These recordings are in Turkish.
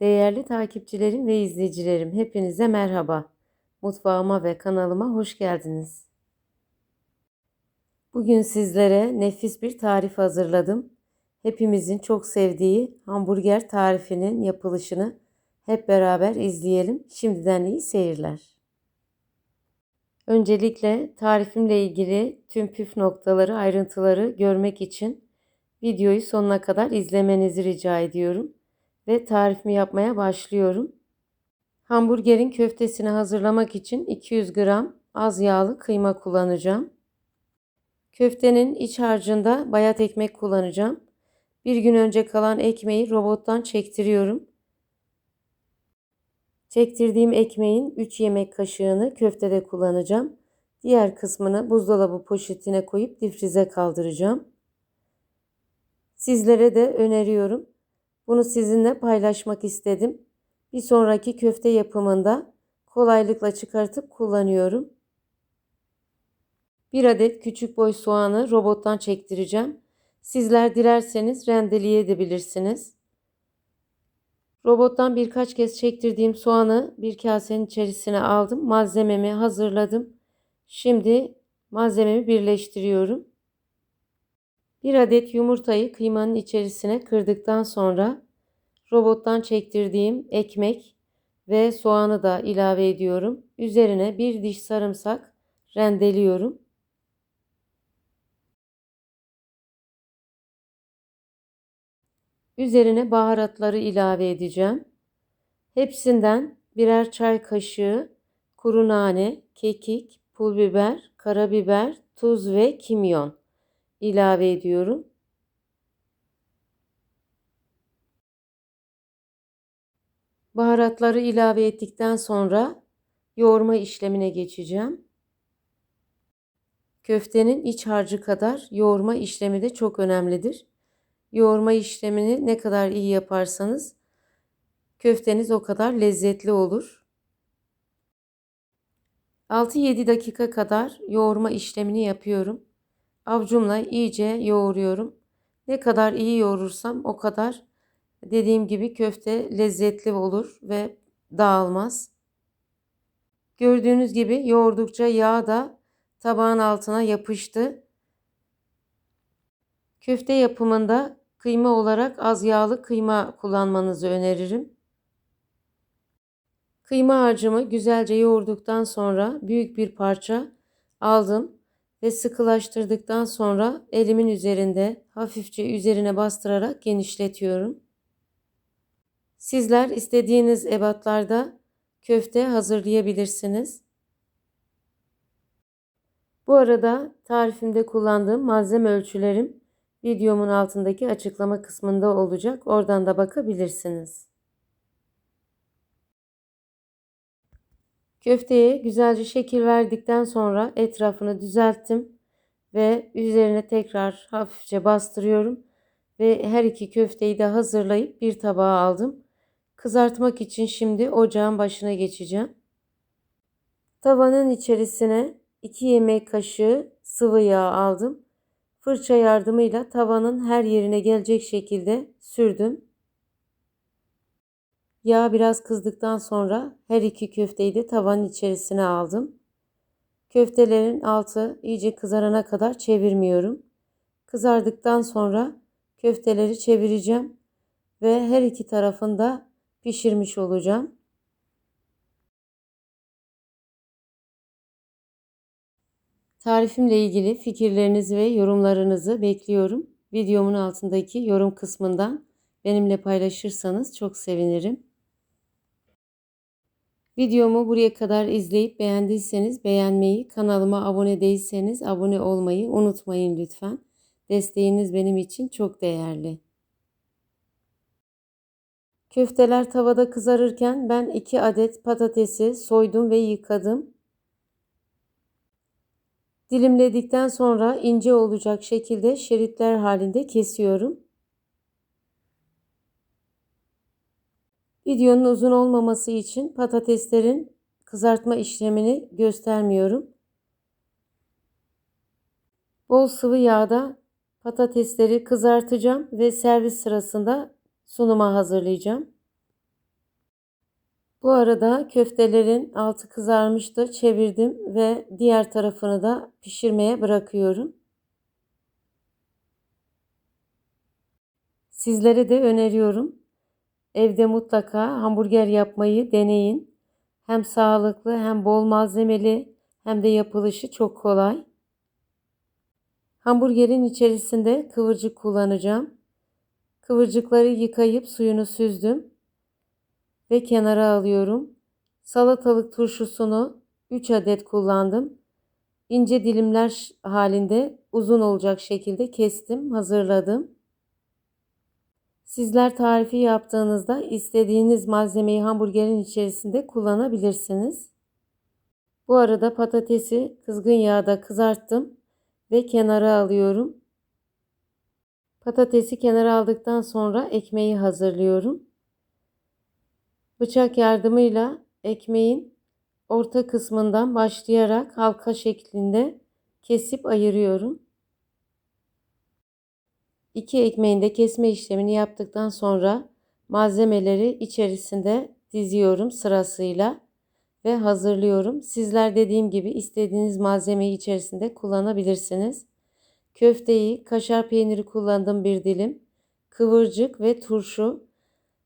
Değerli takipçilerim ve izleyicilerim, hepinize merhaba. Mutfağıma ve kanalıma hoş geldiniz. Bugün sizlere nefis bir tarif hazırladım. Hepimizin çok sevdiği hamburger tarifinin yapılışını hep beraber izleyelim. Şimdiden iyi seyirler. Öncelikle tarifimle ilgili tüm püf noktaları, ayrıntıları görmek için videoyu sonuna kadar izlemenizi rica ediyorum ve tarifimi yapmaya başlıyorum. Hamburgerin köftesini hazırlamak için 200 gram az yağlı kıyma kullanacağım. Köftenin iç harcında bayat ekmek kullanacağım. Bir gün önce kalan ekmeği robottan çektiriyorum. Çektirdiğim ekmeğin 3 yemek kaşığını köftede kullanacağım. Diğer kısmını buzdolabı poşetine koyup difrize kaldıracağım. Sizlere de öneriyorum. Bunu sizinle paylaşmak istedim. Bir sonraki köfte yapımında kolaylıkla çıkartıp kullanıyorum. Bir adet küçük boy soğanı robottan çektireceğim. Sizler dilerseniz rendeleyebilirsiniz. Robottan birkaç kez çektirdiğim soğanı bir kasenin içerisine aldım. Malzememi hazırladım. Şimdi malzememi birleştiriyorum. Bir adet yumurtayı kıymanın içerisine kırdıktan sonra robottan çektirdiğim ekmek ve soğanı da ilave ediyorum. Üzerine bir diş sarımsak rendeliyorum. Üzerine baharatları ilave edeceğim. Hepsinden birer çay kaşığı kuru nane, kekik, pul biber, karabiber, tuz ve kimyon ilave ediyorum. Baharatları ilave ettikten sonra yoğurma işlemine geçeceğim. Köftenin iç harcı kadar yoğurma işlemi de çok önemlidir. Yoğurma işlemini ne kadar iyi yaparsanız köfteniz o kadar lezzetli olur. 6-7 dakika kadar yoğurma işlemini yapıyorum. Avcumla iyice yoğuruyorum. Ne kadar iyi yoğurursam o kadar dediğim gibi köfte lezzetli olur ve dağılmaz. Gördüğünüz gibi yoğurdukça yağ da tabağın altına yapıştı. Köfte yapımında kıyma olarak az yağlı kıyma kullanmanızı öneririm. Kıyma harcımı güzelce yoğurduktan sonra büyük bir parça aldım ve sıkılaştırdıktan sonra elimin üzerinde hafifçe üzerine bastırarak genişletiyorum. Sizler istediğiniz ebatlarda köfte hazırlayabilirsiniz. Bu arada tarifimde kullandığım malzeme ölçülerim videomun altındaki açıklama kısmında olacak. Oradan da bakabilirsiniz. Köfteye güzelce şekil verdikten sonra etrafını düzelttim ve üzerine tekrar hafifçe bastırıyorum ve her iki köfteyi de hazırlayıp bir tabağa aldım. Kızartmak için şimdi ocağın başına geçeceğim. Tavanın içerisine 2 yemek kaşığı sıvı yağ aldım. Fırça yardımıyla tavanın her yerine gelecek şekilde sürdüm. Yağ biraz kızdıktan sonra her iki köfteyi de tavanın içerisine aldım. Köftelerin altı iyice kızarana kadar çevirmiyorum. Kızardıktan sonra köfteleri çevireceğim ve her iki tarafında pişirmiş olacağım. Tarifimle ilgili fikirlerinizi ve yorumlarınızı bekliyorum. Videomun altındaki yorum kısmından benimle paylaşırsanız çok sevinirim. Videomu buraya kadar izleyip beğendiyseniz beğenmeyi, kanalıma abone değilseniz abone olmayı unutmayın lütfen. Desteğiniz benim için çok değerli. Köfteler tavada kızarırken ben 2 adet patatesi soydum ve yıkadım. Dilimledikten sonra ince olacak şekilde şeritler halinde kesiyorum. Videonun uzun olmaması için patateslerin kızartma işlemini göstermiyorum. Bol sıvı yağda patatesleri kızartacağım ve servis sırasında sunuma hazırlayacağım. Bu arada köftelerin altı kızarmıştı. Çevirdim ve diğer tarafını da pişirmeye bırakıyorum. Sizlere de öneriyorum. Evde mutlaka hamburger yapmayı deneyin. Hem sağlıklı hem bol malzemeli hem de yapılışı çok kolay. Hamburgerin içerisinde kıvırcık kullanacağım. Kıvırcıkları yıkayıp suyunu süzdüm ve kenara alıyorum. Salatalık turşusunu 3 adet kullandım. İnce dilimler halinde uzun olacak şekilde kestim, hazırladım. Sizler tarifi yaptığınızda istediğiniz malzemeyi hamburgerin içerisinde kullanabilirsiniz. Bu arada patatesi kızgın yağda kızarttım ve kenara alıyorum. Patatesi kenara aldıktan sonra ekmeği hazırlıyorum. Bıçak yardımıyla ekmeğin orta kısmından başlayarak halka şeklinde kesip ayırıyorum. İki ekmeğin de kesme işlemini yaptıktan sonra malzemeleri içerisinde diziyorum sırasıyla ve hazırlıyorum. Sizler dediğim gibi istediğiniz malzemeyi içerisinde kullanabilirsiniz. Köfteyi kaşar peyniri kullandım bir dilim. Kıvırcık ve turşu.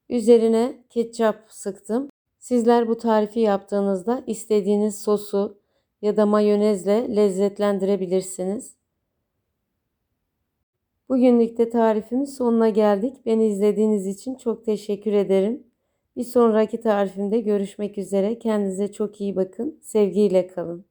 Üzerine ketçap sıktım. Sizler bu tarifi yaptığınızda istediğiniz sosu ya da mayonezle lezzetlendirebilirsiniz. Bugünlük de tarifimin sonuna geldik. Beni izlediğiniz için çok teşekkür ederim. Bir sonraki tarifimde görüşmek üzere. Kendinize çok iyi bakın. Sevgiyle kalın.